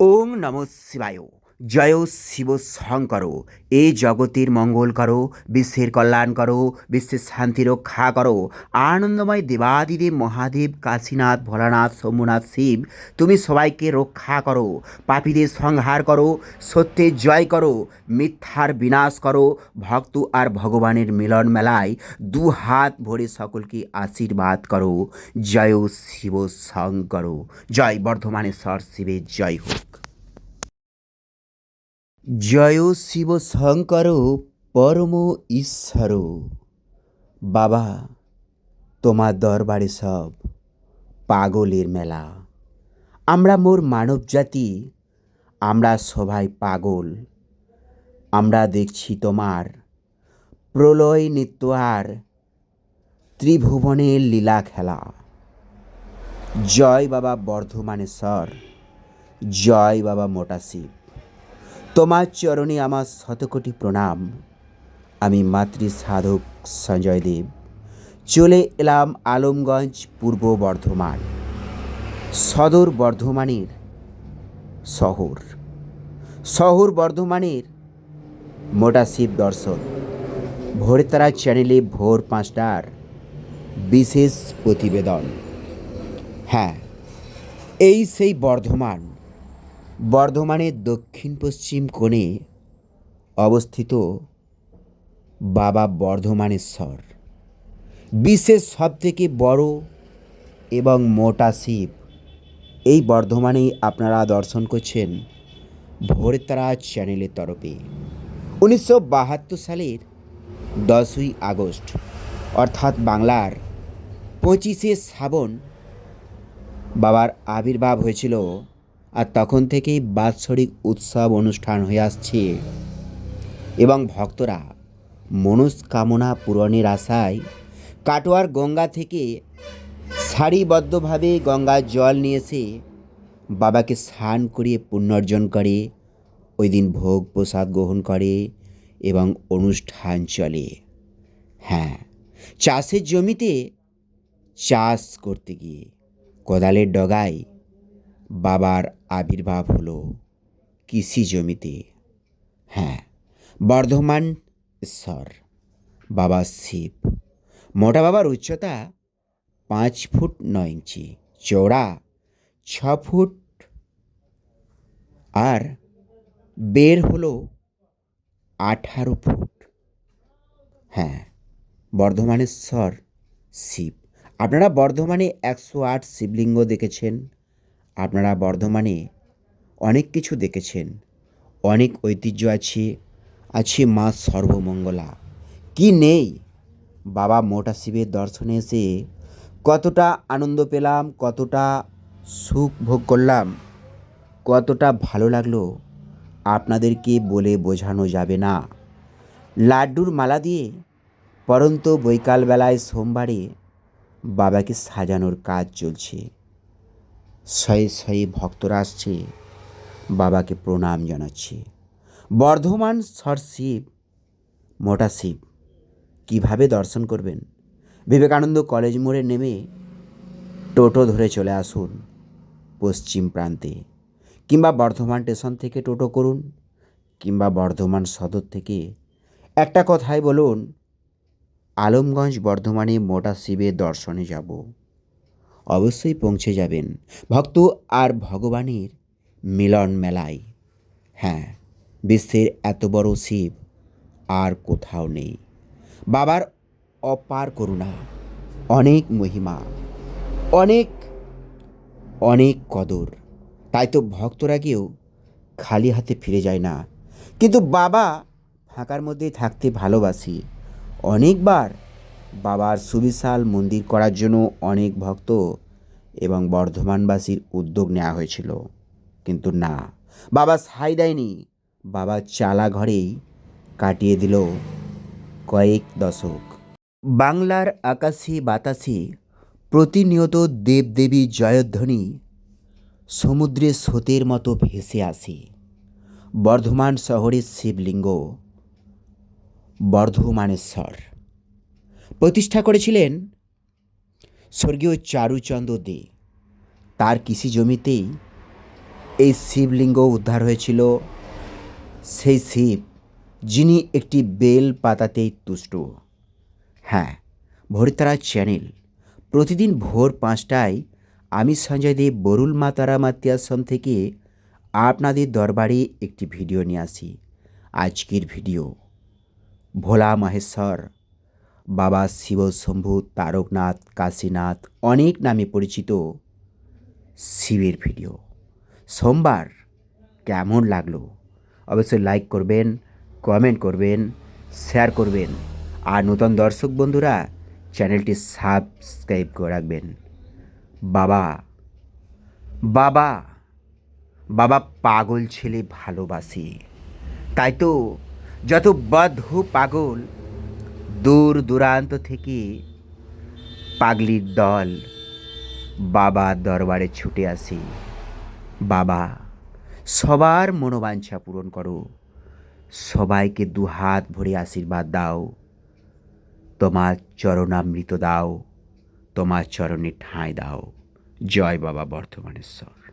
ওং নম শিবায় জয় শিব শঙ্কর এ জগতের মঙ্গল করো, বিশ্বের কল্যাণ করো, বিশ্বের শান্তি রক্ষা করো। আনন্দময় দেবাদিদেব মহাদেব, কাশীনাথ, ভোলানাথ, সোমনাথ শিব, তুমি সবাইকে রক্ষা করো, পাপীদের সংহার করো, সত্যের জয় করো, মিথ্যার বিনাশ করো, ভক্ত আর ভগবানের মিলন মেলায় দু হাত ভরে সকলকে আশীর্বাদ করো। জয় শিব শঙ্কর জয় বর্ধমানেশ্বর শিবের জয় হোক। জয় শিব শঙ্কর পরম ঈশ্বর। বাবা, তোমার দরবারে সব পাগলের মেলা। আমরা মোর মানব জাতি, আমরা সবাই পাগল। আমরা দেখছি তোমার প্রলয় নৃত্য আর ত্রিভুবনের লীলা খেলা। জয় বাবা বর্ধমানে বর্ধমানেশ্বর জয় বাবা মোটা শিব। তোমার চরণে আমার শতকোটি প্রণাম। আমি মাতৃ সাধক সঞ্জয় দেব। চলে এলাম আলমগঞ্জ পূর্ব বর্ধমান, সদর বর্ধমানের শহর। শহর বর্ধমানের মোটা শিব দর্শন। ভোরতারা চ্যানেলে ভোর পাঁচটার বিশেষ প্রতিবেদন। হ্যাঁ এই সেই বর্ধমান। বর্ধমানের দক্ষিণ পশ্চিম কোণে অবস্থিত বাবা বর্ধমানেশ্বর। বিশ্বের সবথেকে বড় এবং মোটা শিব। এই বর্ধমানেই আপনারা দর্শন করছেন ভোরতারা চ্যানেলের তরফে। উনিশশো বাহাত্তর সালের দশই আগস্ট, অর্থাৎ বাংলার পঁচিশে শ্রাবণ বাবার আবির্ভাব হয়েছিল আর তখন থেকেই বাৎসরিক উৎসব অনুষ্ঠান হয়ে আসছে। এবং ভক্তরা মনস্কামনা পূরণের আশায় কাটোয়ার গঙ্গা থেকে সারিবদ্ধভাবে গঙ্গার জল নিয়ে এসে বাবাকে স্নান করিয়ে পুণ্যর্জন করে, ওই দিন ভোগ প্রসাদ গ্রহণ করে এবং অনুষ্ঠান চলে। হ্যাঁ চাষের জমিতে চাষ করতে গিয়ে কোদালের ডগায় বাবার আবির্ভাব হলো কৃষি জমিতে। হ্যাঁ বর্ধমান ঈশ্বর, বাবা শিব। মোটা বাবার উচ্চতা পাঁচ ফুট নয় ইঞ্চি, চওড়া ছ ফুট। আর বের হলো আঠারো ফুট। হ্যাঁ বর্ধমানেশ্বর শিব। আপনারা বর্ধমানে একশো আট শিবলিঙ্গ দেখেছেন। আপনারা বর্ধমানে অনেক কিছু দেখেছেন, অনেক ঐতিহ্য আছে আছে মা সর্বমঙ্গলা। কি নেই? বাবা মোটা শিবের দর্শনে এসে কতটা আনন্দ পেলাম, কতটা সুখ ভোগ করলাম, কতটা ভালো লাগল, আপনাদেরকে বলে বোঝানো যাবে না। লাড্ডুর মালা দিয়ে পরন্ত বৈকালবেলায় সোমবারে বাবাকে সাজানোর কাজ চলছে। শয়ে শয়ে ভক্তরা আসছে বাবাকে প্রণাম জানাচ্ছে। বর্ধমান সর শিব, মোটা শিব, কীভাবে দর্শন করবেন? বিবেকানন্দ কলেজ মোড়ে নেমে টোটো ধরে চলে আসুন পশ্চিম প্রান্তে, কিংবা বর্ধমান স্টেশন থেকে টোটো করুন, কিংবা বর্ধমান সদর থেকে। একটা কথাই বলুন, আলমগঞ্জ বর্ধমানে মোটা শিবের দর্শনে যাব। অবশ্যই পৌঁছে যাবেন। ভক্ত আর ভগবানের মিলন মেলায়। হ্যাঁ বিশ্বের এত বড় শিব আর কোথাও নেই। বাবার অপার করুণা, অনেক মহিমা, অনেক অনেক কদর। তাই তো ভক্তরা গিয়েও খালি হাতে ফিরে যায় না। কিন্তু বাবা ফাঁকার মধ্যে থাকতে ভালোবাসি। অনেকবার বাবার সুবিশাল মন্দির করার জন্য অনেক ভক্ত এবং বর্ধমানবাসীর উদ্যোগ নেওয়া হয়েছিল। কিন্তু না, বাবা সাই দেয়নি। বাবা চালা ঘরেই কাটিয়ে দিল কয়েক দশক। বাংলার আকাশে বাতাসে প্রতিনিয়ত দেবদেবী জয়ধ্বনি সমুদ্রে স্রোতের মতো ভেসে আসে। বর্ধমান শহরের শিবলিঙ্গ, বর্ধমানেশ্বর। প্রতিষ্ঠা করেছিলেন? স্বর্গীয় চারুচন্দ্র দে। তার কৃষি জমিতেই এই শিবলিঙ্গ উদ্ধার হয়েছিল। সেই শিব, যিনি একটি বেল পাতাতেই তুষ্ট। হ্যাঁ ভোরতারা চ্যানেল। প্রতিদিন ভোর পাঁচটায় আমি সঞ্জয় দেব বরুল মাতারা মাতিয়াশ্রম থেকে আপনাদের দরবারে একটি ভিডিও নিয়ে আসি। আজকের ভিডিও, ভোলা মহেশ্বর। বাবা শিবশম্ভু, তারকনাথ, কাশীনাথ অনেক নামে পরিচিত শিবের ভিডিও। সোমবার কেমন লাগল? অবশ্যই লাইক করবেন কমেন্ট করবেন শেয়ার করবেন। আর নতুন দর্শক বন্ধুরা চ্যানেলটি সাবস্ক্রাইব করে রাখবেন। বাবা বাবা বাবা পাগল ছেলে ভালোবাসি। তাই তো যত বদ্ধ পাগল দূর দূরান্ত থেকে পাগলির দল বাবা দরবারে ছুটে আসি। বাবা, সবার মনোবাঞ্ছা পূরণ করো। সবাইকে দু হাত ভরে আশীর্বাদ দাও। তোমার চরণামৃত দাও। তোমার চরণে ঠাঁই দাও। জয় বাবা বর্ধমানেশ্বর।